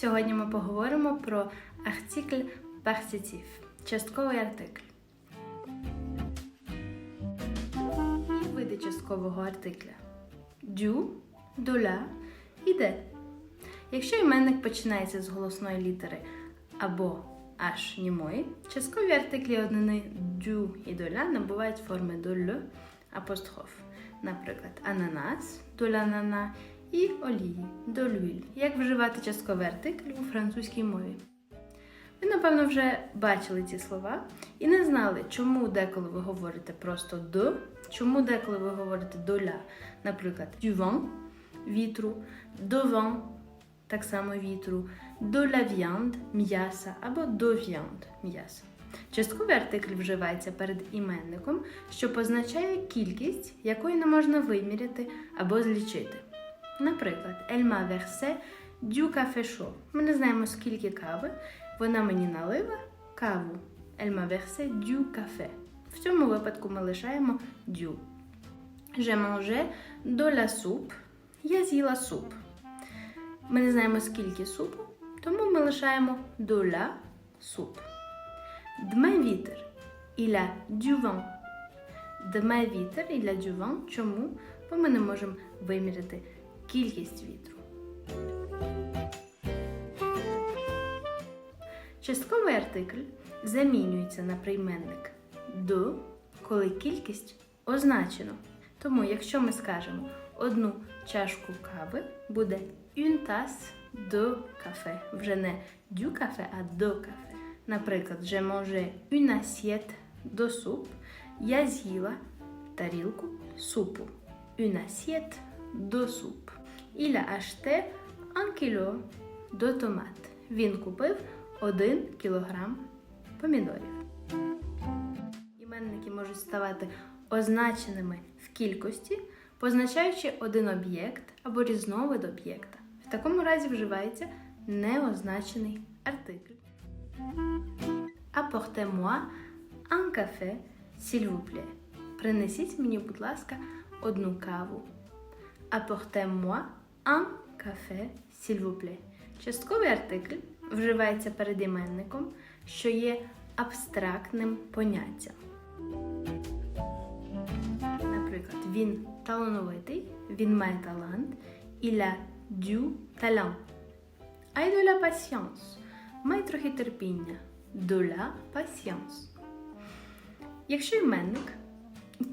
Сьогодні ми поговоримо про артикль партитив, частковий артикль. Види часткового артикля дю, доля і де. Якщо іменник починається з голосної літери або аж німої, часткові артиклі однини дю і доля набувають форми доль апостроф. Наприклад, ананас, долянана і олії, долюйль. Як вживати частковий артикль у французькій мові? Ви, напевно, вже бачили ці слова і не знали, чому деколи ви говорите просто до, чому деколи ви говорите доля, наприклад, vent – вітру, devant – так само вітру, de la viande – м'яса або до viande – м'яса. Частковий артикль вживається перед іменником, що позначає кількість, якої не можна виміряти або злічити. Наприклад, m'a versé du café. Ми не знаємо, скільки кави. Вона мені налила каву. M'a versé du café. В цьому випадку ми лишаємо du. J'ai mangé de la. Я з'їла суп. Ми не знаємо, скільки супу, тому ми лишаємо de la soupe. Дме вітер. Il a. Дме вітер, il a du. Чому? Бо ми не можемо виміряти кількість вітру. Частковий артикль замінюється на прийменник до, коли кількість означено. Тому, якщо ми скажемо одну чашку кави, буде une tasse de café. Вже не du café, а до кафе. Наприклад, j'ai mangé une assiette de soupe. Я з'їла тарілку супу. Une assiette de soupe. Il a acheté un kilo de tomates. Він купив 1 кілограм помідорів. Іменники можуть ставати означеними в кількості, позначаючи один об'єкт або різновид об'єкта. В такому разі вживається неозначений артикль. Apportez-moi un café, s'il vous plaît. Принесіть мені, будь ласка, одну каву. Apportez-moi un café, s'il. Частковий артикль вживається перед іменником, що є абстрактним поняттям. Наприклад, він талановитий, він має талант, il a du talent. Ай de la patience. Май трохи терпіння. De la. Якщо іменник,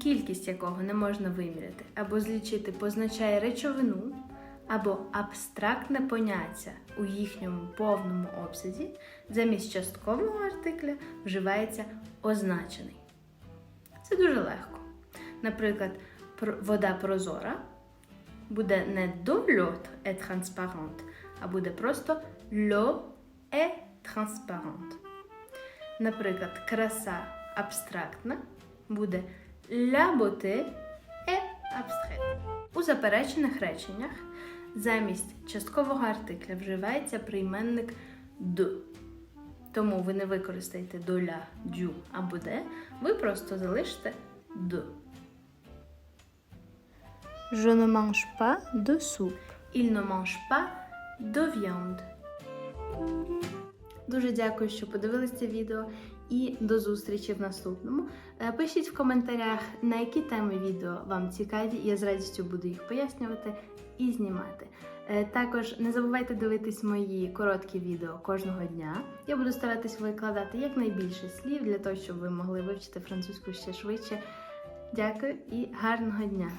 кількість якого не можна виміряти або злічити, позначає речовину або абстрактне поняття у їхньому повному обсязі, замість часткового артикля вживається означений. Це дуже легко. Наприклад, вода прозора буде не до est transparente, а буде просто l'eau est transparente. Наприклад, краса абстрактна буде la beauté est abstraite. У заперечених реченнях замість часткового артикля вживається прийменник «de». Тому ви не використаєте доля, дю або де, ви просто залишите «de». Je ne mange pas de soupe. Il ne mange pas de viande. Дуже дякую, що подивилися це відео і до зустрічі в наступному. Е, Пишіть в коментарях, на які теми відео вам цікаві, я з радістю буду їх пояснювати і знімати. Е, Також не забувайте дивитись мої короткі відео кожного дня. Я буду старатись викладати якнайбільше слів для того, щоб ви могли вивчити французьку ще швидше. Дякую і гарного дня!